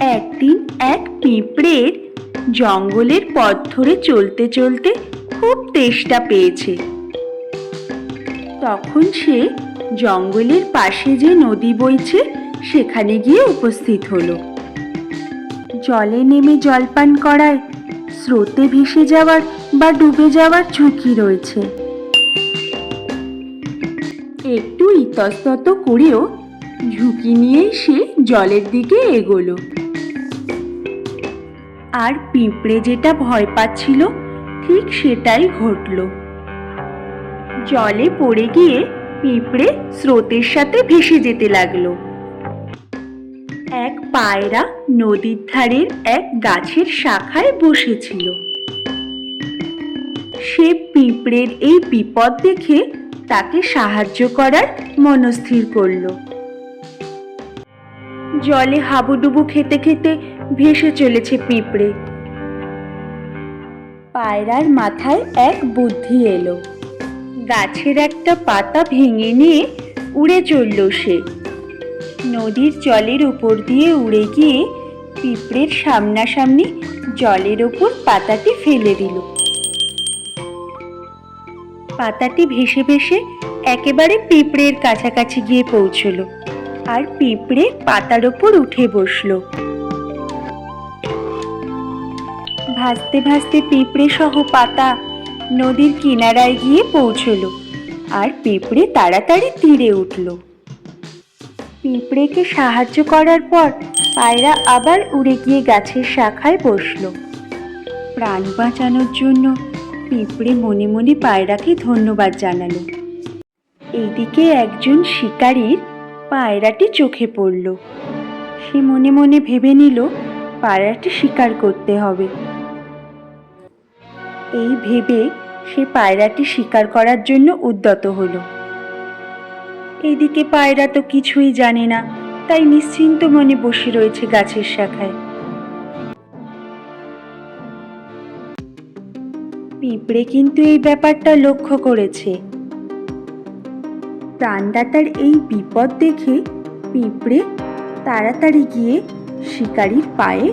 একদিন এক পিঁপড়ের জঙ্গলের পথ ধরে চলতে চলতে খুব তেষ্টা পেয়েছে। তখন সে জঙ্গলের পাশে যে নদী বইছে, সেখানে গিয়ে উপস্থিত হলো। জলে নেমে জলপান করায়, স্রোতে ভেসে যাওয়ার বা ডুবে যাওয়ার ঝুঁকি রয়েছে। একটু ইতস্তত করেও ঝুঁকি নিয়েই সে জলের দিকে এগোলো। আর পিঁপড়ে যেটা ভয় পাচ্ছিল, ঠিক সেটাই ঘটলো। জলে পড়ে গিয়ে পিঁপড়ে স্রোতের সাথে ভেসে যেতে লাগল। এক পায়রা নদীর ধারের এক গাছের শাখায় বসেছিল। সে পিঁপড়ের এই বিপদ দেখে তাকে সাহায্য করার মনস্থির করল। জলে হাবুডুবু খেতে খেতে ভেসে চলেছে পিঁপড়ে। পায়রার মাথায় এক বুদ্ধি এলো। গাছের একটা পাতা ভেঙে নিয়ে উড়ে চলল সে। নদীর জলের উপর দিয়ে উড়ে গিয়ে পিঁপড়ের সামনাসামনি জলের ওপর পাতাটি ফেলে দিল। পাতাটি ভেসে ভেসে একেবারে পিঁপড়ের কাছাকাছি গিয়ে পৌঁছলো। আর পিঁপড়ে পাতার ওপর উঠে বসল। ভাসতে ভাসতে পিঁপড়ে সহ পাতা নদীর কিনারায় গিয়ে পৌঁছলো আর পিঁপড়ে তাড়াতাড়ি তীরে উঠল। পিঁপড়েকে সাহায্য করার পর পায়রা আবার উড়ে গিয়ে গাছের শাখায় বসল। প্রাণ বাঁচানোর জন্য পিঁপড়ে মনে মনে পায়রাকে ধন্যবাদ জানালো। এইদিকে একজন শিকারীর পায়রাটি চোখে পড়ল। সে মনে মনে ভেবে নিল, পায়রাটি শিকার করতে হবে। এই ভেবে সে পায়রাটি শিকার করার জন্য উদ্যত হলো। এদিকে পায়রা তো কিছুই জানে না, তাই নিশ্চিন্ত মনে বসে রয়েছে গাছের শাখায়। পিঁপড়ে কিন্তু এই ব্যাপারটা লক্ষ্য করেছে। প্রাণদাতার এই বিপদ দেখে পিঁপড়ে তাড়াতাড়ি গিয়ে শিকারির পায়ে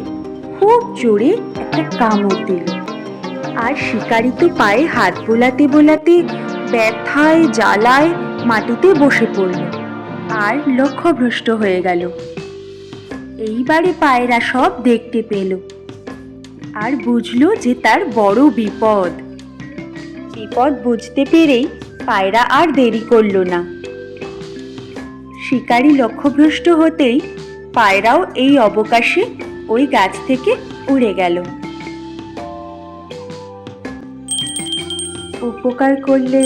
খুব জোরে একটা কামড় দিল। আর শিকারি তো পায়ে হাত বোলাতে বোলাতে ব্যথায়, জ্বালায় মাটিতে বসে পড়ল আর লক্ষ্যভ্রষ্ট হয়ে গেল। এইবারে পায়রা সব দেখতে পেল আর বুঝলো যে তার বড় বিপদ। বিপদ বুঝতে পেরেই পায়রা আর দেরি করল না। শিকারি লক্ষ্যভ্রষ্ট হতেই পায়রাও এই অবকাশে ওই গাছ থেকে উড়ে গেল। উপকার করলে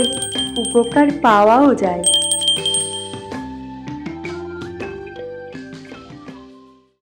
উপকার পাওয়াও যায়।